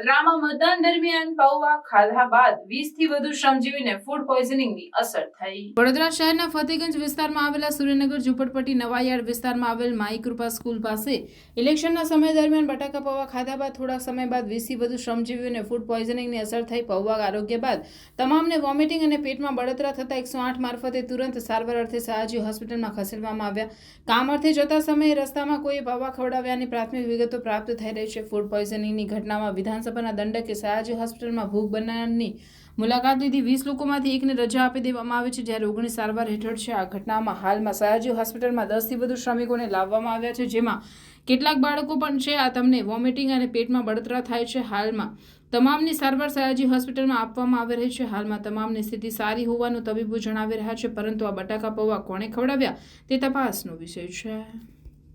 વડોદરામાં મતદાન દરમિયાન પૌવા ખાધા બાદ વીસથી વધુ શ્રમજીવીને ફૂડ પોઈઝનિંગની અસર થઈ. વડોદરા શહેરના ફતેગંજ વિસ્તારમાં આવેલા સૂર્યનગર ઝુંપડપટ્ટી નવાયાર્ડ વિસ્તારમાં આવેલ માઈ કૃપા સ્કૂલ પાસે ઇલેક્શનના સમય દરમિયાન બટાકા પૌવા ખાધા બાદ થોડા સમય બાદ વીસથી વધુ શ્રમજીવીઓને ફૂડ પોઈઝનિંગની અસર થઈ. પૌવા આરોગ્ય બાદ તમામને વોમિટિંગ અને પેટમાં બળતરા થતા એકસો આઠ મારફતે તુરંત સારવાર અર્થે સયાજી હોસ્પિટલમાં ખસેડવામાં આવ્યા. કામ અર્થે જતા સમયે રસ્તામાં કોઈએ પૌવા ખવડાવ્યાની પ્રાથમિક વિગતો પ્રાપ્ત થઈ રહી છે. ફૂડ પોઈઝનિંગની ઘટનામાં વિધાનસભાના દંડકે સયાજી હોસ્પિટલમાં ભૂખ બનાવની મુલાકાત લીધી. વીસ લોકોમાંથી એકને રજા આપી દેવામાં આવી છે, જ્યારે ઓગણીસ સારવાર હેઠળ છે. આ ઘટનામાં હાલમાં સયાજી હોસ્પિટલમાં દસથી વધુ શ્રમિકોને લાવવામાં આવ્યા છે, જેમાં કેટલાક બાળકો પણ છે. આ તમને વોમિટિંગ અને પેટમાં બળતરા થાય છે. હાલમાં તમામની સારવાર સયાજી હોસ્પિટલમાં આપવામાં આવી રહી છે. હાલમાં તમામની સ્થિતિ સારી હોવાનું તબીબો જણાવી રહ્યા છે, પરંતુ આ બટાકા પૌવા કોણે ખવડાવ્યા તે તપાસનો વિષય છે.